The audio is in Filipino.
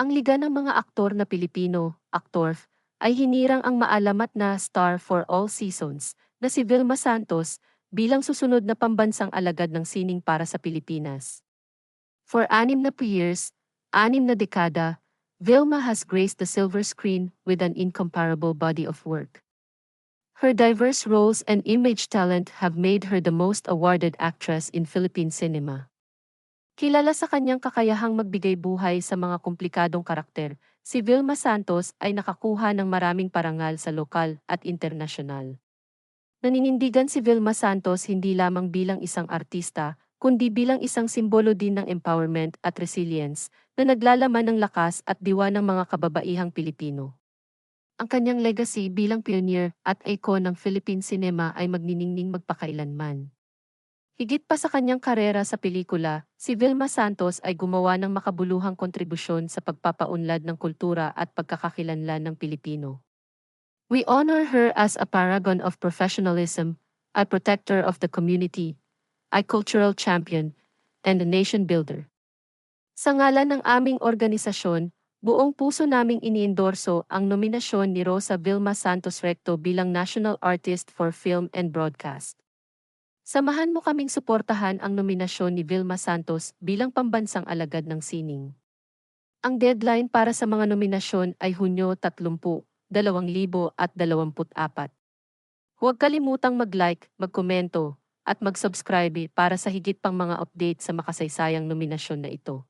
Ang Liga ng mga Aktor na Pilipino, Aktorf, ay hinirang ang maalamat na star for all seasons na si Vilma Santos bilang susunod na pambansang alagad ng sining para sa Pilipinas. For anim na years, anim na dekada, Vilma has graced the silver screen with an incomparable body of work. Her diverse roles and image talent have made her the most awarded actress in Philippine cinema. Kilala sa kanyang kakayahang magbigay buhay sa mga komplikadong karakter, si Vilma Santos ay nakakuha ng maraming parangal sa lokal at internasyonal. Naninindigan si Vilma Santos hindi lamang bilang isang artista, kundi bilang isang simbolo din ng empowerment at resilience na naglalaman ng lakas at diwa ng mga kababaihang Pilipino. Ang kanyang legacy bilang pioneer at icon ng Philippine cinema ay magniningning magpakailanman. Higit pa sa kanyang karera sa pelikula, si Vilma Santos ay gumawa ng makabuluhang kontribusyon sa pagpapaunlad ng kultura at pagkakakilanlan ng Pilipino. We honor her as a paragon of professionalism, a protector of the community, a cultural champion, and a nation builder. Sa ngalan ng aming organisasyon, buong puso naming iniendorso ang nominasyon ni Rosa Vilma Santos Recto bilang National Artist for Film and Broadcast. Samahan mo kaming suportahan ang nominasyon ni Vilma Santos bilang pambansang alagad ng sining. Ang deadline para sa mga nominasyon ay Hunyo 30, 2024. Huwag kalimutang mag-like, magkomento, at mag-subscribe para sa higit pang mga update sa makasaysayang nominasyon na ito.